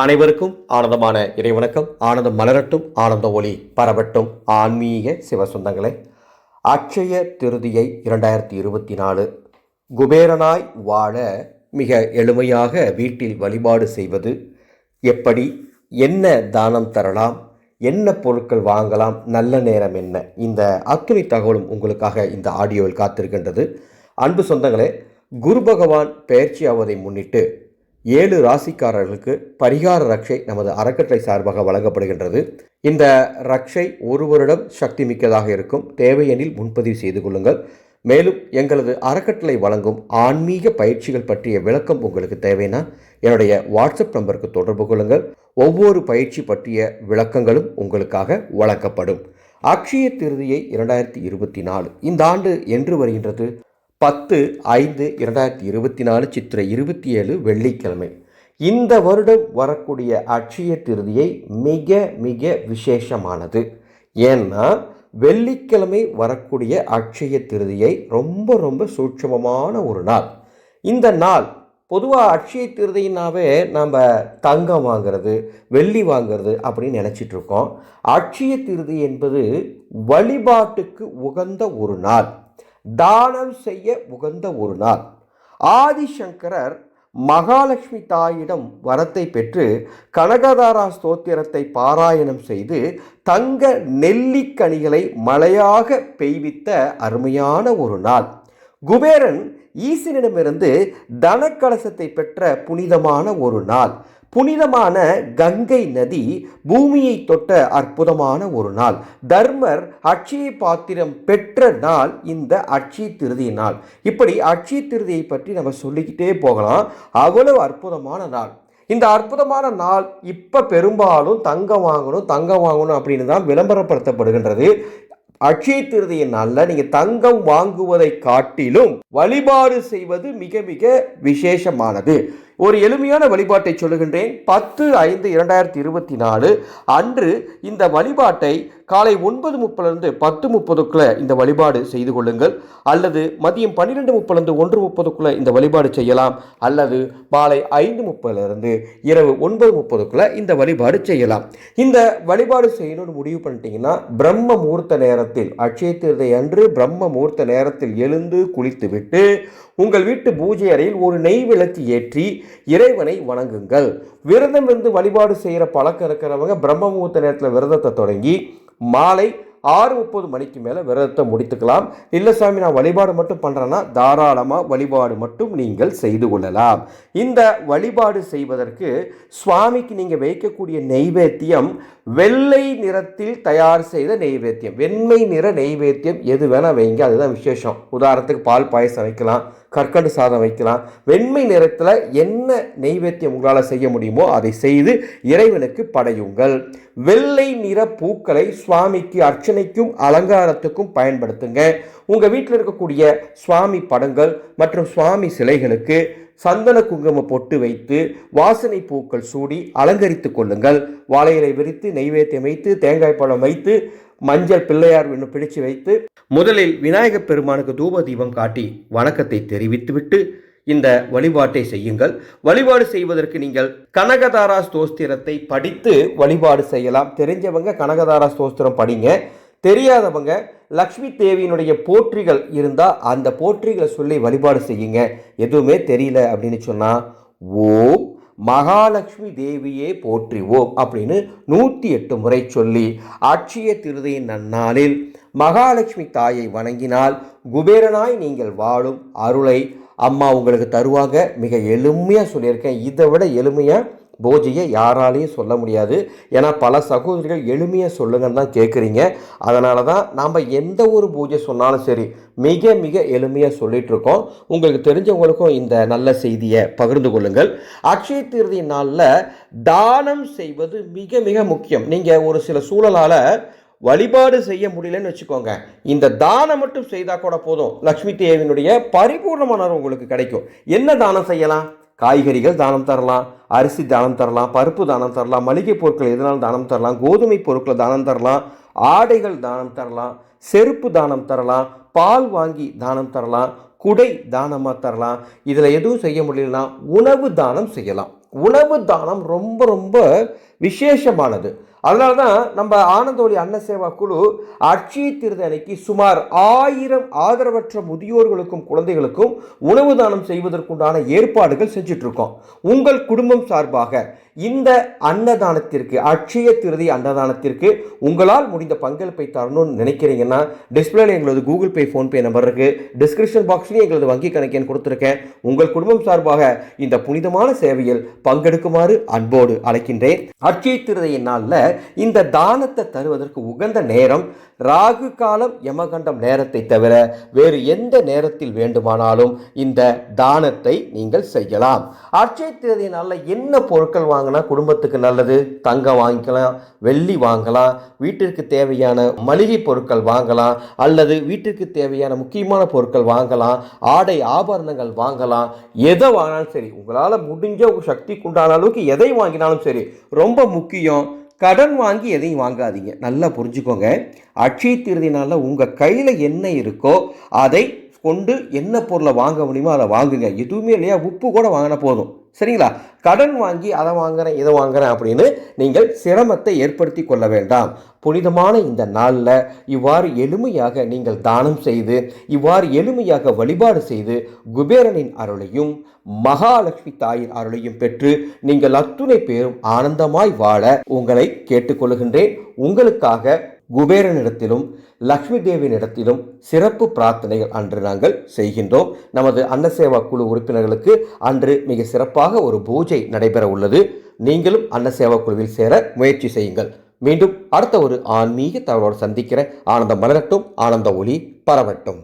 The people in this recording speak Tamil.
அனைவருக்கும் ஆனந்தமான இறைவணக்கம். ஆனந்தம் மலரட்டும் ஆனந்த ஒளி பரவட்டும். ஆன்மீக சிவசுந்தங்களே அட்சய திருதியை இரண்டாயிரத்தி இருபத்தி நாலு குபேரனாய் வாழ மிக எளிமையாக வீட்டில் வழிபாடு செய்வது. எப்படி? என்ன தானம் தரலாம்? என்ன பொருட்கள் வாங்கலாம்? நல்ல நேரம் என்ன? இந்த அத்துணை தகவலும் உங்களுக்காக இந்த ஆடியோவில் காத்திருக்கின்றது. அன்பு சொந்தங்களே குரு பகவான் பயிற்சி ஆவதை முன்னிட்டு ஏழு ராசிக்காரர்களுக்கு பரிகார ரக்ஷை நமது அறக்கட்டளை சார்பாக வழங்கப்படுகின்றது. இந்த ரக்ஷை ஒரு வருடம் சக்தி மிக்கதாக இருக்கும். தேவையெனில் முன்பதிவு செய்து கொள்ளுங்கள். மேலும் எங்களது அறக்கட்டளை வழங்கும் ஆன்மீக பயிற்சிகள் பற்றிய விளக்கம் உங்களுக்கு தேவைன்னா என்னுடைய வாட்ஸ்அப் நம்பருக்கு தொடர்பு கொள்ளுங்கள். ஒவ்வொரு பயிற்சி பற்றிய விளக்கங்களும் உங்களுக்காக வழங்கப்படும். அக்ஷய திருதியை இரண்டாயிரத்தி இருபத்தி நாலு இந்த ஆண்டு என்று வருகின்றது. பத்து ஐந்து இரண்டாயிரத்தி இருபத்தி நாலு சித்திரை இருபத்தி ஏழு வெள்ளிக்கிழமை. இந்த வருடம் வரக்கூடிய அட்சய திருதியை மிக மிக விசேஷமானது. ஏன்னா வெள்ளிக்கிழமை வரக்கூடிய அட்சய திருதியை ரொம்ப ரொம்ப சூட்சமமான ஒரு நாள். இந்த நாள் பொதுவாக அட்சய திருதினாவே நம்ம தங்கம் வாங்குறது வெள்ளி வாங்குறது அப்படின்னு நினச்சிட்டு இருக்கோம். அட்சய திருதி என்பது வழிபாட்டுக்கு உகந்த ஒரு நாள். தானம் செய்ய உகந்த ஒரு நாள். ஆதிசங்கரர் மகாலட்சுமி தாயிடம் வரத்தை பெற்று கனகதாரா ஸ்தோத்திரத்தை பாராயணம் செய்து தங்க நெல்லிக்கனிகளை மழையாக பெய்வித்த அருமையான ஒரு நாள். குபேரன் ஈசனிடமிருந்து தனக்கலசத்தை பெற்ற புனிதமான ஒரு நாள். புனிதமான கங்கை நதி பூமியை தொட்ட அற்புதமான ஒரு நாள். தர்மர் அட்சய பாத்திரம் பெற்ற நாள் இந்த அட்சய திருதி நாள். இப்படி அட்சய திருதியை பற்றி நம்ம சொல்லிக்கிட்டே போகலாம். அவ்வளவு அற்புதமான நாள். இந்த அற்புதமான நாள் இப்போ பெரும்பாலும் தங்கம் வாங்கணும் தங்கம் வாங்கணும் அப்படின்னு தான் விளம்பரப்படுத்தப்படுகின்றது. அட்சய திருதியின் நாளில் நீங்கள் தங்கம் வாங்குவதை காட்டிலும் வழிபாடு செய்வது மிக மிக விசேஷமானது. ஒரு எளிமையான வழிபாட்டை சொல்லுகின்றேன். பத்து ஐந்து இரண்டாயிரத்தி இருபத்தி நாலு அன்று இந்த வழிபாட்டை காலை ஒன்பது முப்பதுலேருந்து பத்து முப்பதுக்குள்ளே இந்த வழிபாடு செய்து கொள்ளுங்கள். அல்லது மதியம் பன்னிரெண்டு முப்பதுலேருந்து ஒன்று முப்பதுக்குள்ளே இந்த வழிபாடு செய்யலாம். அல்லது மாலை ஐந்து முப்பதுலேருந்து இரவு ஒன்பது முப்பதுக்குள்ளே இந்த வழிபாடு செய்யலாம். இந்த வழிபாடு செய்யணும்னு முடிவு பண்ணிட்டீங்கன்னா பிரம்ம முகூர்த்த நேரத்தில் அட்சய திருதை அன்று பிரம்ம முகூர்த்த நேரத்தில் எழுந்து குளித்துவிட்டு உங்கள் வீட்டு பூஜை அறையில் ஒரு நெய் விளக்கு ஏற்றி இறைவனை வணங்குங்கள். விரதம் இருந்து வழிபாடு செய்கிற பழக்கம் இருக்கிறவங்க பிரம்ம முகூர்த்த நேரத்தில் விரதத்தை தொடங்கி மாலை ஆறு முப்பது மணிக்கு மேலே விரதத்தை முடித்துக்கலாம். இல்லை சாமி நான் வழிபாடு மட்டும் பண்ணுறேன்னா தாராளமாக வழிபாடு மட்டும் நீங்கள் செய்து கொள்ளலாம். இந்த வழிபாடு செய்வதற்கு சுவாமிக்கு நீங்கள் வைக்கக்கூடிய நெய்வேத்தியம் வெள்ளை நிறத்தில் தயார் செய்த நெய்வேத்தியம். வெண்மை நிற நெய்வேத்தியம் எது வேணால் வைங்க அதுதான் விசேஷம். உதாரணத்துக்கு பால் பாயசம் வைக்கலாம். கற்கண்டு சாதம் வைக்கலாம். வெண்மை நிறத்தில் என்ன நெய்வேத்தியம் உங்களால் செய்ய முடியுமோ அதை செய்து இறைவனுக்கு படையுங்கள். வெள்ளை நிற பூக்களை சுவாமிக்கு அர்ச்சனைக்கும் அலங்காரத்துக்கும் பயன்படுத்துங்க. உங்கள் வீட்டில் இருக்கக்கூடிய சுவாமி படங்கள் மற்றும் சுவாமி சிலைகளுக்கு சந்தன குங்கும பொட்டு வைத்து வாசனை பூக்கள் சூடி அலங்கரித்து கொள்ளுங்கள். வாழை இலை விரித்து நெய்வேத்தியம் வைத்து தேங்காய் பழம் வைத்து மஞ்சள் பிள்ளையார் என்று பிடிச்சு வைத்து முதலில் விநாயகப் பெருமானுக்கு தூப தீபம் காட்டி வணக்கத்தை தெரிவித்துவிட்டு இந்த வழிபாட்டை செய்யுங்கள். வழிபாடு செய்வதற்கு நீங்கள் கனகதாரா ஸ்தோஸ்திரத்தை படித்து வழிபாடு செய்யலாம். தெரிஞ்சவங்க கனகதாரா ஸ்தோஸ்திரம் படிங்க. தெரியாதவங்க லக்ஷ்மி தேவியினுடைய போற்றிகள் இருந்தால் அந்த போற்றிகளை சொல்லி வழிபாடு செய்யுங்க. எதுவுமே தெரியல அப்படின்னு சொன்னால் ஓம் மகாலட்சுமி தேவியே போற்றிவோம் அப்படின்னு நூற்றி எட்டு முறை சொல்லி அட்சய திருதையின் நன்னாளில் மகாலட்சுமி தாயை வணங்கினால் குபேரனாய் நீங்கள் வாழும் அருளை அம்மா உங்களுக்கு தருவாங்க. மிக எளிமையாக சொல்லியிருக்கேன். இதை விட எளிமையாக பூஜையை யாராலையும் சொல்ல முடியாது. ஏன்னா பல சகோதரிகள் எளிமையாக சொல்லுங்கன்னு தான் கேட்குறீங்க அதனால தான் நாம் எந்த ஒரு பூஜை சொன்னாலும் சரி மிக மிக எளிமையாக சொல்லிகிட்ருக்கோம் உங்களுக்கு தெரிஞ்சவங்களுக்கும் இந்த நல்ல செய்தியை பகிர்ந்து கொள்ளுங்கள். அக்ஷய தீர்தி நாளில் தானம் செய்வது மிக மிக முக்கியம். நீங்கள் ஒரு சில சூழலால் வழிபாடு செய்ய முடியலன்னு வச்சுக்கோங்க. இந்த தானம் மட்டும் செய்தால் கூட போதும். லக்ஷ்மி தேவியினுடைய பரிபூர்ணமான உங்களுக்கு கிடைக்கும். என்ன தானம் செய்யலாம்? காய்கறிகள் தானம் தரலாம் அரிசி தானம் தரலாம் பருப்பு தானம் தரலாம் மளிகை பொருட்கள் எதனாலும் தானம் தரலாம் கோதுமை பொருட்களை தானம் தரலாம் ஆடைகள் தானம் தரலாம் செருப்பு தானம் தரலாம் பால் வாங்கி தானம் தரலாம் குடை தானமாக தரலாம். இதில் எதுவும் செய்ய முடியலனா உணவு தானம் செய்யலாம். உணவு தானம் ரொம்ப ரொம்ப விசேஷமானது. அதனால தான் நம்ம ஆனந்தோலி அன்ன சேவா குழு அட்சய திருதி அன்னைக்கு சுமார் ஆயிரம் ஆதரவற்ற முதியோர்களுக்கும் குழந்தைகளுக்கும் உணவு தானம் செய்வதற்குண்டான ஏற்பாடுகள் செஞ்சிட்ருக்கோம். உங்கள் குடும்பம் சார்பாக இந்த அன்னதானத்திற்கு அட்சய திருதி அன்னதானத்திற்கு உங்களால் முடிந்த பங்களிப்பை தரணும்னு நினைக்கிறீங்கன்னா டிஸ்பிளேல எங்களது கூகுள் பே ஃபோன்பே நம்பர் இருக்குது டிஸ்கிரிப்ஷன் பாக்ஸ்லேயும் எங்களது வங்கி கணக்கேன் கொடுத்துருக்கேன். உங்கள் குடும்பம் சார்பாக இந்த புனிதமான சேவையில் பங்கெடுக்குமாறு அன்போடு அழைக்கின்றேன். அட்சய திருதையின் நாளில் இந்த தானத்தை தருவதற்கு உகந்த நேரம் ராகு காலம் யமகண்டம் நேரத்தை தவிர வேறு எந்த நேரத்தில் வேண்டுமானாலும் இந்த தானத்தை நீங்கள் செய்யலாம். அட்சய திருதி நாளில் என்ன பொருட்கள் வாங்கினா குடும்பத்துக்கு நல்லது? தங்கம் வாங்கிக்கலாம் வெள்ளி வாங்கலாம் வீட்டிற்கு தேவையான மளிகை பொருட்கள் வாங்கலாம் அல்லது வீட்டிற்கு தேவையான முக்கியமான பொருட்கள் வாங்கலாம் ஆடை ஆபரணங்கள் வாங்கலாம் எதை வாங்கினாலும் சரி உங்களால் முடிஞ்ச சக்திக்குண்டான உண்டான அளவுக்கு எதை வாங்கினாலும் சரி ரொம்ப முக்கியம். கடன் வாங்கி எதையும் வாங்காதீங்க. நல்லா புரிஞ்சுக்கோங்க. அட்சய திருதி உங்கள் கையில் என்ன இருக்கோ அதை கொண்டு என்ன பொருளை வாங்க முடியுமோ அதை வாங்குங்க. எதுவுமே இல்லையா? உப்பு கூட வாங்கினா போதும். சரிங்களா? கடன் வாங்கி அதை வாங்குறேன் இதை வாங்குறேன் அப்படின்னு நீங்கள் சிரமத்தை ஏற்படுத்தி கொள்ள வேண்டாம். புனிதமான இந்த நாளில் இவ்வாறு எளிமையாக நீங்கள் தானம் செய்து இவ்வாறு எளிமையாக வழிபாடு செய்து குபேரனின் அருளையும் மகாலட்சுமி தாயின் அருளையும் பெற்று நீங்கள் அத்துணை பேரும் ஆனந்தமாய் வாழ உங்களை கேட்டுக்கொள்கின்றேன். உங்களுக்காக குபேரனிடத்திலும் லக்ஷ்மி தேவியினிடத்திலும் சிறப்பு பிரார்த்தனைகள் அன்று நாங்கள் செய்கின்றோம். நமது அன்னசேவா குழு உறுப்பினர்களுக்கு அன்று மிக சிறப்பாக ஒரு பூஜை நடைபெற உள்ளது. நீங்களும் அன்னசேவா குழுவில் சேர முயற்சி செய்யுங்கள். மீண்டும் அடுத்த ஒரு ஆன்மீக தகவலோடு சந்திக்கிற ஆனந்தம் மலரட்டும் ஆனந்த ஒளி பரவட்டும்.